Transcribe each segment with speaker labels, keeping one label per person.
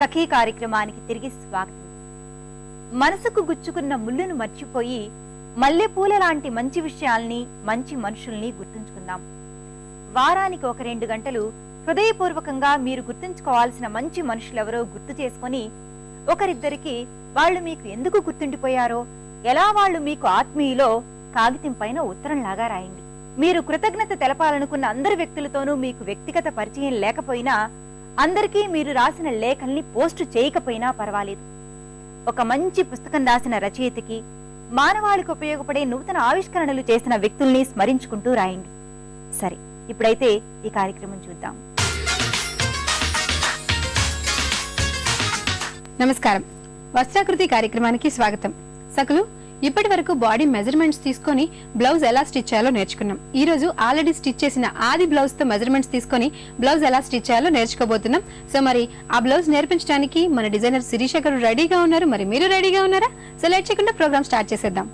Speaker 1: సఖీ కార్యక్రమానికి తిరిగి స్వాగతం. మనసుకు గుచ్చుకున్న ముళ్ళును మర్చిపోయి మల్లెపూల లాంటి మంచి విషయాల్ని మంచి మనుషుల్ని గుర్తుంచుకుందాం. వారానికి ఒక రెండు గంటలు హృదయపూర్వకంగా మీరు గుర్తుంచుకోవాల్సిన మంచి మనుషులెవరో గుర్తు చేసుకొని ఒకరిద్దరికి వాళ్ళు మీకు ఎందుకు గుర్తుండిపోయారో ఎలా వాళ్ళు మీకు ఆత్మీయులో కాగితం పైన ఉత్తరంలాగా రాయండి. మీరు కృతజ్ఞత తెలపాలనుకున్న అందరి వ్యక్తులతోనూ మీకు వ్యక్తిగత పరిచయం లేకపోయినా అందరికీ మీరు రాసిన లేఖల్ని పోస్ట్ చేయకపోయినా పర్వాలేదు. ఒక మంచి పుస్తకం రాసిన రచయితకి మానవాళికి ఉపయోగపడే నూతన ఆవిష్కరణలు చేసిన వ్యక్తుల్ని స్మరించుకుంటూ రాయండి. సరే ఇప్పుడైతే ఈ కార్యక్రమం చూద్దాం.
Speaker 2: నమస్కారం. వస్త్రాకృతి కార్యక్రమానికి స్వాగతం. సకులు ఇప్పటి వరకు బాడీ మెజర్మెంట్స్ తీసుకొని బ్లౌజ్ ఎలా స్టిచ్ చేయాలో నేర్చుకున్నాం. ఈ రోజు ఆల్రెడీ స్టిచ్ చేసిన ఆది బ్లౌజ్తో మెజర్మెంట్స్ తీసుకొని బ్లౌజ్ ఎలా స్టిచ్ చేయాలో నేర్చుకోబోతున్నాం. సో మరి ఆ బ్లౌజ్ నేర్పించడానికి మన డిజైనర్ శిరీష గారు రెడీగా ఉన్నారు. మరి మీరు రెడీగా ఉన్నారా? సో లేట్ చేయకుండా ప్రోగ్రామ్ స్టార్ట్ చేసేద్దాం.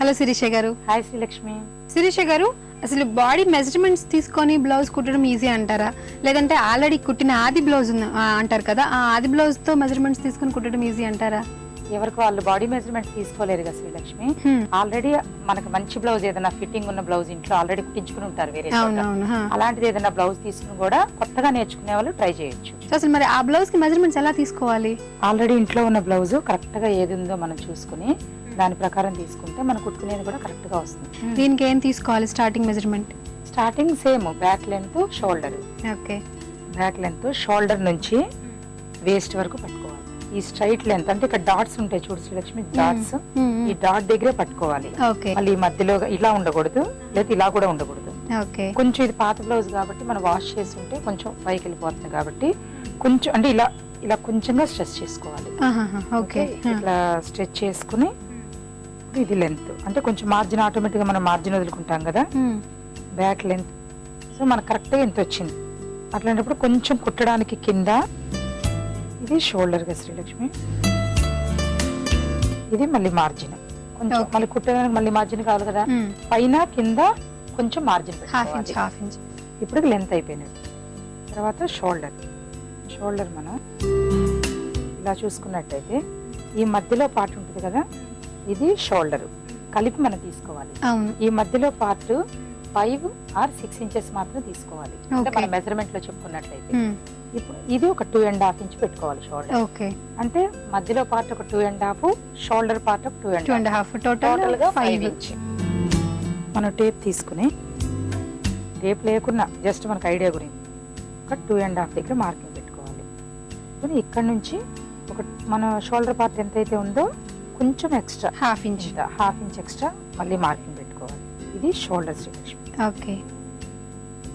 Speaker 2: హలో శిరీష గారు.
Speaker 3: హాయ్ శ్రీలక్ష్మి.
Speaker 2: శిరీష గారు అసలు బాడీ మెజర్మెంట్స్ తీసుకొని బ్లౌజ్ కుట్టడం ఈజీ అంటారా? లేదంటే ఆల్రెడీ కుట్టిన ఆది బ్లౌజ్ అంటారు కదా ఆ ఆది బ్లౌజ్తో మెజర్మెంట్స్ తీసుకొని కుట్టడం ఈజీ అంటారా?
Speaker 3: ఎవరికి వాళ్ళు బాడీ మెజర్మెంట్ తీసుకోలేరు కదా శ్రీలక్ష్మి. ఆల్రెడీ మనకు మంచి బ్లౌజ్ ఏదైనా ఫిట్టింగ్ ఉన్న బ్లౌజ్ ఇంట్లో ఆల్రెడీ కుట్టించుకుని ఉంటారు వేరే. అలాంటిది ఏదైనా బ్లౌజ్ తీసుకుని కూడా కొత్తగా నేర్చుకునే వాళ్ళు ట్రై చేయొచ్చు.
Speaker 2: అసలు మరి ఆ బ్లౌజ్కి మెజర్మెంట్స్ ఎలా తీసుకోవాలి?
Speaker 3: ఆల్రెడీ ఇంట్లో ఉన్న బ్లౌజ్ కరెక్ట్గా ఏది ఉందో మనం చూసుకుని దాని ప్రకారం తీసుకుంటే మనం కుట్టుకునేది కూడా కరెక్ట్గా వస్తుంది.
Speaker 2: దీనికి ఏం తీసుకోవాలి starting measurement
Speaker 3: starting same back length shoulder
Speaker 2: okay
Speaker 3: back length shoulder నుంచి వేస్ట్ వరకు పట్టుకోవాలి. ఈ స్ట్రైట్ లెంత్ అంటే ఇక్కడ డాట్స్ ఉంటాయి చూడు శ్రీలక్ష్మి డాట్స్ ఈ డాట్ దగ్గరే పట్టుకోవాలి.
Speaker 2: ఓకే
Speaker 3: మళ్ళీ ఈ మధ్యలో ఇలా ఉండకూడదు లేదా ఇలా కూడా ఉండకూడదు.
Speaker 2: ఓకే
Speaker 3: కొంచెం ఇది పాత బ్లౌజ్ కాబట్టి మనం వాష్ చేసి ఉంటే కొంచెం పైకి వెళ్ళిపోతుంది కాబట్టి కొంచెం అంటే ఇలా ఇలా కొంచెంగా స్ట్రెచ్ చేసుకోవాలి.
Speaker 2: ఓకే
Speaker 3: ఇట్లా స్ట్రెచ్ చేసుకుని ఇది లెంత్ అంటే కొంచెం మార్జిన్ ఆటోమేటిక్గా మనం మార్జిన్ వదులుకుంటాం కదా? బ్యాక్ లెంత్ సో మనకు కరెక్ట్గా ఎంత వచ్చింది. అట్లాంటప్పుడు కొంచెం కుట్టడానికి కింద ఇది షోల్డర్గా శ్రీలక్ష్మి? ఇది మళ్ళీ మార్జిన్ కొంచెం. మళ్ళీ కుట్టడానికి మళ్ళీ మార్జిన్ కావాలి కదా? పైన కింద కొంచెం margin
Speaker 2: half inch half inch
Speaker 3: ఇప్పుడు లెంత్ అయిపోయినట్టు తర్వాత షోల్డర్ షోల్డర్ మనం ఇలా చూసుకున్నట్టయితే ఈ మధ్యలో పార్ట్ ఉంటుంది కదా? ఇది షోల్డర్. కలిపి మనం తీసుకోవాలి. ఈ మధ్యలో part five or six inches మాత్రం తీసుకోవాలి. అంటే. మన మెజర్మెంట్లో చెప్పుకున్నట్లయితే ఇప్పుడు ఇది ఒక టూ అండ్ హాఫ్ ఇంచ్ పెట్టుకోవాలి షోల్డర్.
Speaker 2: ఓకే.
Speaker 3: అంటే మధ్యలో పార్ట్ ఒక two and half shoulder part ఒక టూ అండ్
Speaker 2: అండ్ హాఫ్.
Speaker 3: టోటల్గా ఫైవ్ ఇంచ్ మనం టేప్ తీసుకుని టేప్ లేకున్నా జస్ట్ మనకు ఐడియా గురించి ఒక టూ అండ్ హాఫ్ దగ్గర మార్కింగ్ పెట్టుకోవాలి. ఇక్కడ నుంచి ఒక మన షోల్డర్ పార్ట్ ఎంత అయితే ఉందో కొంచెం extra
Speaker 2: half inch
Speaker 3: half inch extra మళ్ళీ మార్కింగ్ పెట్టుకోవాలి. ఇది షోల్డర్ శ్రీలక్ష్మి
Speaker 2: ఓకే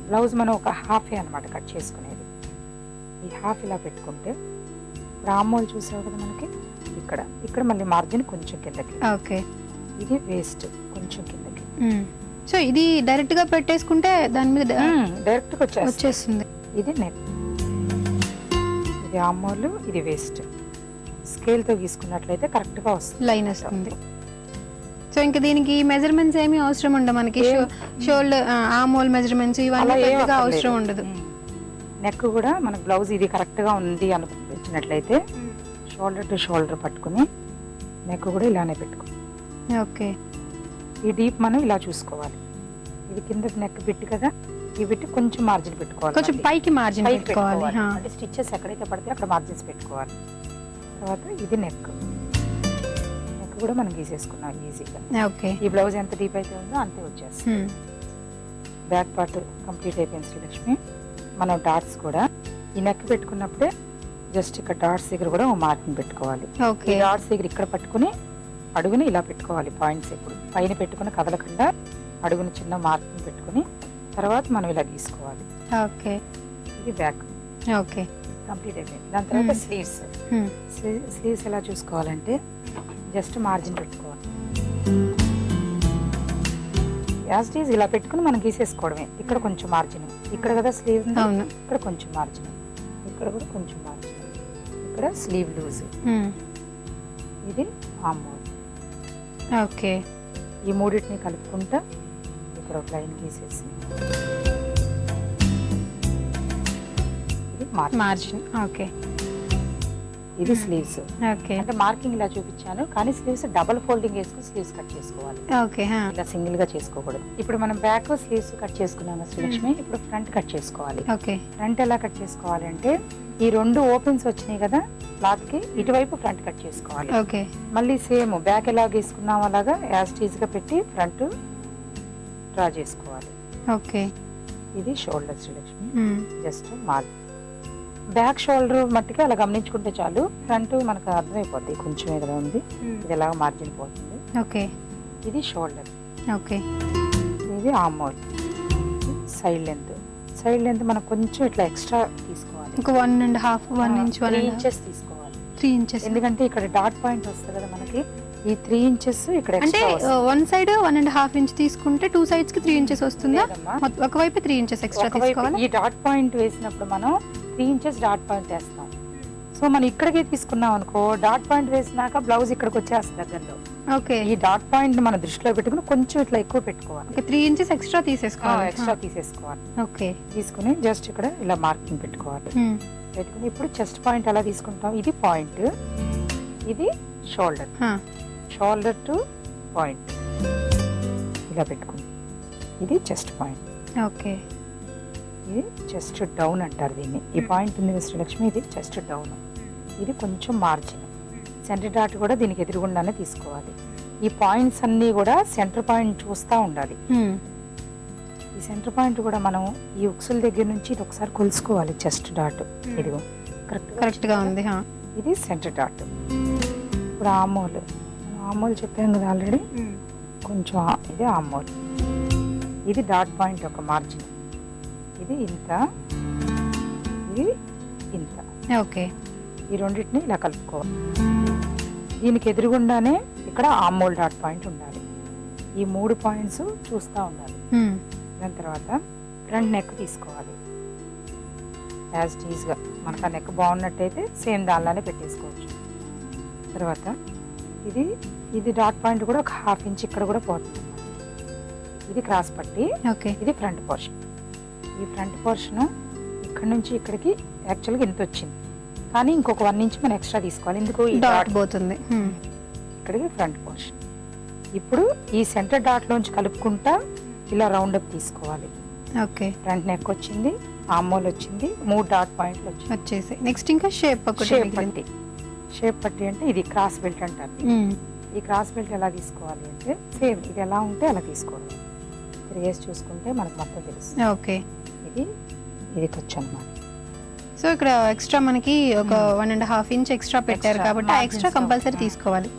Speaker 3: బ్లౌజ్ మనం ఒక హాఫ్ అనమాట కట్ చేసుకునేది. ఈ హాఫ్ ఇలా పెట్టుకుంటే రామోలు చూసావు కదా మనకి? ఇక్కడ. ఇక్కడ మళ్ళీ మార్జిన్ కొంచెం కిందకి.
Speaker 2: ఓకే
Speaker 3: ఇది వేస్ట్ కొంచెం కిందకి.
Speaker 2: సో ఇది డైరెక్ట్గా పెట్టేసుకుంటే దాని మీద
Speaker 3: డైరెక్ట్ వచ్చేస్తుంది.
Speaker 2: వచ్చేస్తుంది.
Speaker 3: ఇది నెక్ ఇది ఆమోలు ఇది వేస్ట్ స్కేల్తో గీసుకున్నట్లయితే కరెక్ట్గా వస్తుంది.
Speaker 2: లైన్ వస్తుంది. సో ఇంకా దీనికి మెజర్మెంట్స్ ఏమీ అవసరం ఉండదు మనకి. షోల్డర్ ఆమోల్ మెజర్మెంట్స్ ఇవన్నీ పెద్దగా. అవసరం ఉండదు.
Speaker 3: నెక్ కూడా మన బ్లౌజ్ ఇది కరెక్ట్గా ఉంది అనిపించినట్లయితే షోల్డర్ టు షోల్డర్ పట్టుకుని నెక్ కూడా ఇలానే పెట్టుకో.
Speaker 2: ఓకే.
Speaker 3: ఈ డీప్ మనం ఇలా చూసుకోవాలి. ఇది కింద నెక్ పెట్టి కదా ఈ పెట్టి కొంచెం మార్జిన్ పెట్టుకోవాలి.
Speaker 2: కొంచెం. పైకి మార్జిన్ పెట్టుకోవాలి.
Speaker 3: అంటే స్టిచ్చెస్ ఎక్కడైతే పడితే అక్కడ మార్జిన్స్ పెట్టుకోవాలి. తర్వాత ఇది నెక్ నెక్ కూడా మనం గీసేసుకున్నాం ఈజీగా
Speaker 2: ఓకే
Speaker 3: ఈ బ్లౌజ్ ఎంత డీప్ అయితే ఉందో అంతే వచ్చేస్తుంది. బ్యాక్ పార్ట్ కంప్లీట్ అయిపోయింది శ్రీలక్ష్మి. మనం డాట్స్ కూడా ఈ నెక్ పెట్టుకున్నప్పుడే జస్ట్ ఇక్కడ డాట్స్ దగ్గర కూడా ఓ మార్కింగ్ పెట్టుకోవాలి. ఈ డాట్స్ దగ్గర ఇక్కడ పట్టుకుని అడుగుని ఇలా పెట్టుకోవాలి పాయింట్స్ ఇప్పుడు పైన పెట్టుకుని కదలకుండా అడుగుని చిన్న మార్కింగ్ పెట్టుకుని తర్వాత మనం ఇలా గీసుకోవాలి.
Speaker 2: ఓకే
Speaker 3: ఇది బ్యాక్
Speaker 2: ఓకే
Speaker 3: కంప్లీట్ అయిపోయింది. దాని తర్వాత. స్లీవ్స్. స్లీవ్స్ ఎలా చూసుకోవాలంటే జస్ట్ మార్జిన్ పెట్టుకోవాలి. యాజ్ ఈజ్ ఇలా పెట్టుకుని మనం గీసేసుకోవడమే. ఇక్కడ కొంచెం మార్జిన్. ఇక్కడ కదా స్లీవ్ ఇక్కడ కొంచెం మార్జిన్. ఇక్కడ కూడా కొంచెం మార్జిన్. ఇక్కడ స్లీవ్ లూజ్. ఇది ఆమోల్
Speaker 2: ఓకే.
Speaker 3: ఈ మూడింటిని కలుపుకుంటా ఇక్కడ ఒక లైన్ గీసేసి. మార్జిన్
Speaker 2: ఓకే
Speaker 3: ఇది స్లీవ్స్
Speaker 2: ఓకే
Speaker 3: అంటే మార్కింగ్ ఇలా చూపించాను కానీ స్లీవ్స్ డబుల్ ఫోల్డింగ్ వేసుకుని స్లీవ్స్ కట్ చేసుకోవాలి.
Speaker 2: ఓకే
Speaker 3: ఇలా సింగిల్గా చేసుకోకూడదు. ఇప్పుడు మనం బ్యాక్ స్లీవ్స్ కట్ చేసుకున్నాం శ్రీలక్ష్మి ఇప్పుడు ఫ్రంట్ కట్ చేసుకోవాలి.
Speaker 2: ఓకే
Speaker 3: ఫ్రంట్ ఎలా కట్ చేసుకోవాలి అంటే ఈ రెండు ఓపెన్స్ వచ్చినాయి కదా క్లాత్కి ఇటువైపు ఫ్రంట్ కట్ చేసుకోవాలి.
Speaker 2: ఓకే
Speaker 3: మళ్ళీ సేమ్ బ్యాక్ ఎలా గీసుకున్నాం అలాగా యాజ్ టీజ్గా పెట్టి ఫ్రంట్ డ్రా చేసుకోవాలి.
Speaker 2: ఓకే
Speaker 3: ఇది షోల్డర్ శ్రీలక్ష్మి. జస్ట్ మాల్ బ్యాక్ షోల్డర్ మట్టికి అలా గమనించుకుంటే చాలు. ఫ్రంట్ మనకు అర్థమైపోద్ది. కొంచెం ఏదో ఉంది. ఇది ఎలాగ మార్జిన్ పోతుంది.
Speaker 2: ఓకే.
Speaker 3: ఇది షోల్డర్.
Speaker 2: ఓకే.
Speaker 3: ఇది ఆమోల్ సైడ్ లెంత్ సైడ్ లెంత్ మనం కొంచెం ఇట్లా ఎక్స్ట్రా తీసుకోవాలి.
Speaker 2: ఒక one and half one inch one
Speaker 3: inches తీసుకోవాలి.
Speaker 2: త్రీ ఇంచెస్
Speaker 3: ఎందుకంటే ఇక్కడ డాట్ పాయింట్ వస్తుంది కదా మనకి. ఈ త్రీ ఇంచెస్ ఇక్కడ
Speaker 2: అంటే one side one and half inch తీసుకుంటే టూ సైడ్స్కి త్రీ ఇంచెస్ వస్తుందా? ఒకవైపు త్రీ ఇంచెస్ ఎక్స్ట్రా తీసుకోవాలా?
Speaker 3: ఈ డాట్ పాయింట్ వేసినప్పుడు మనం త్రీ ఇంచెస్ డాట్ పాయింట్ వేస్తాం. సో మనం ఇక్కడికి తీసుకున్నాం అనుకో డాట్ పాయింట్ వేసినాక బ్లౌజ్ ఇక్కడికి వచ్చేస్తుంది దగ్గరలో.
Speaker 2: ఓకే.
Speaker 3: ఈ డాట్ పాయింట్ మన దృష్టిలో పెట్టుకుని కొంచెం ఇట్లా ఎక్కువ పెట్టుకోవాలి.
Speaker 2: త్రీ ఇంచెస్ ఎక్స్ట్రా తీసేసుకోవాలి.
Speaker 3: ఎక్స్ట్రా తీసేసుకోవాలి.
Speaker 2: ఓకే.
Speaker 3: తీసుకుని జస్ట్ ఇక్కడ ఇలా మార్కింగ్ పెట్టుకోవాలి. పెట్టుకుని ఇప్పుడు చెస్ట్ పాయింట్ ఎలా తీసుకుంటాం? ఇది పాయింట్ ఇది షోల్డర్. Shoulder to point. ఇలా పెట్టుకుని ఇది చెస్ట్ పాయింట్.
Speaker 2: ఓకే.
Speaker 3: ఇది చెస్ట్ డౌన్ అంటారు దీన్ని. ఈ పాయింట్ ఉంది మిస్టర్ లక్ష్మి ఇది చెస్ట్ డౌన్ ఇది కొంచెం మార్జిన్ సెంటర్ డాట్ కూడా దీనికి ఎదురుగుండానే తీసుకోవాలి. ఈ పాయింట్స్ అన్నీ కూడా సెంటర్ పాయింట్ చూస్తూ ఉండాలి. ఈ సెంటర్ పాయింట్ కూడా మనం ఈ ఉక్సుల దగ్గర నుంచి ఇది ఒకసారి కొలుసుకోవాలి చెస్ట్ డాట్ ఇదిగో.
Speaker 2: కరెక్ట్గా ఉంది.
Speaker 3: ఇది సెంటర్ డాట్ ఇప్పుడు ఆమోల్. ఆమోల్ చెప్పాం కదా ఆల్రెడీ కొంచెం ఇది ఆమోల్. ఇది డాట్ పాయింట్ ఒక మార్జిన్ ఇది ఇంత. ఇది ఇంత.
Speaker 2: ఓకే.
Speaker 3: ఈ రెండింటిని ఇలా కలుపుకోవాలి దీనికి ఎదురుగుండానే ఇక్కడ ఆమోల్ డాట్ పాయింట్ ఉండాలి. ఈ మూడు పాయింట్స్ చూస్తూ ఉండాలి. దాని తర్వాత ఫ్రంట్ నెక్ తీసుకోవాలి. యాజ్ టీజ్గా మనకు ఆ నెక్ బాగున్నట్టయితే సేమ్ దానిలానే పెట్టేసుకోవచ్చు. తర్వాత ఇది ఇది డాట్ పాయింట్ కూడా ఒక హాఫ్ ఇంచ్ ఇక్కడ కూడా పోతుంది. ఇది క్రాస్ పట్టి
Speaker 2: ఓకే.
Speaker 3: ఇది ఫ్రంట్ పోర్షన్. ఈ ఫ్రంట్ పోర్షన్ ఇక్కడ నుంచి ఇక్కడికి యాక్చువల్గా ఇంత వచ్చింది. కానీ ఇంకొక వన్ ఇంచ్ మనం ఎక్స్ట్రా తీసుకోవాలి. ఎందుకు? ఈ
Speaker 2: డాట్ పోతుంది. Hmm.
Speaker 3: ఇక్కడికి ఫ్రంట్ పోర్షన్ ఇప్పుడు ఈ సెంటర్ డాట్ లోంచి కలుపుకుంటా ఇలా రౌండ్ అప్ తీసుకోవాలి.
Speaker 2: ఓకే
Speaker 3: ఫ్రంట్ నెక్ వచ్చింది ఆమోల్ వచ్చింది మూడు డాట్ పాయింట్లు వచ్చింది.
Speaker 2: వచ్చేసి నెక్స్ట్ ఇంకా షేప్
Speaker 3: షేప్. పట్టి. షేప్ పట్టి అంటే ఇది క్రాస్ బెల్ట్ అంటారు.
Speaker 2: Hmm.
Speaker 3: ఈ క్రాస్ బెల్ట్ ఎలా తీసుకోవాలి అంటే సేమ్ ఇది ఎలా ఉంటే అలా తీసుకోవడం త్రీస్ చూసుకుంటే మనకు మొత్తం తెలుసు
Speaker 2: ఓకే.
Speaker 3: ఇది ఇది ఖర్చు అనమాట
Speaker 2: సో ఇక్కడ ఎక్స్ట్రా మనకి ఒక
Speaker 3: Hmm.
Speaker 2: One and half inch extra పెట్టారు కాబట్టి ఆ ఎక్స్ట్రా. Compulsory
Speaker 3: Hmm.
Speaker 2: తీసుకోవాలి.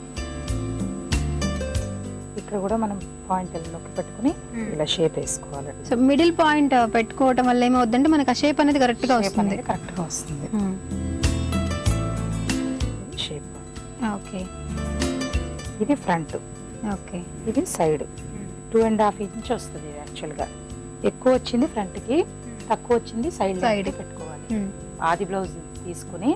Speaker 3: ఇక్కడ కూడా మనం పాయింట్ నొక్కి పెట్టుకుని ఇలా షేప్ వేసుకోవాలి
Speaker 2: సో మిడిల్ పాయింట్ పెట్టుకోవటం వల్ల ఏమవుతుందంటే మనకి ఆ షేప్ అనేది కరెక్ట్గా వస్తుంది.
Speaker 3: కరెక్ట్గా వస్తుంది.
Speaker 2: Hmm.
Speaker 3: షేప్
Speaker 2: ఓకే
Speaker 3: ఇది ఫ్రంట్
Speaker 2: ఓకే
Speaker 3: ఇది side two and half inch వస్తుంది యాక్చువల్గా ఎక్కువ వచ్చింది ఫ్రంట్కి తక్కువ వచ్చింది సైడ్. సైడ్ పెట్టుకోవాలి.
Speaker 2: Hmm.
Speaker 3: ఆది బ్లౌజ్ తీసుకుని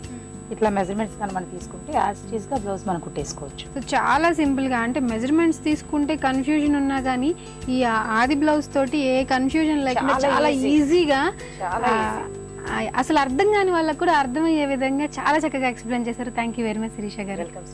Speaker 3: ఇట్లా మెజర్మెంట్స్ కానీ మనం తీసుకుంటే యాజ్గా బ్లౌజ్ మనం కుట్టేసుకోవచ్చు.
Speaker 2: సో చాలా సింపుల్గా అంటే మెజర్మెంట్స్ తీసుకుంటే కన్ఫ్యూజన్ ఉన్నా కానీ ఈ ఆది బ్లౌజ్ తోటి ఏ కన్ఫ్యూజన్ లేకుండా
Speaker 3: చాలా.
Speaker 2: ఈజీగా అసలు అర్థం కాని వాళ్ళకు కూడా అర్థమయ్యే విధంగా చాలా చక్కగా ఎక్స్ప్లెయిన్ చేశారు. Thank you very much Shirisha garu.
Speaker 3: Welcome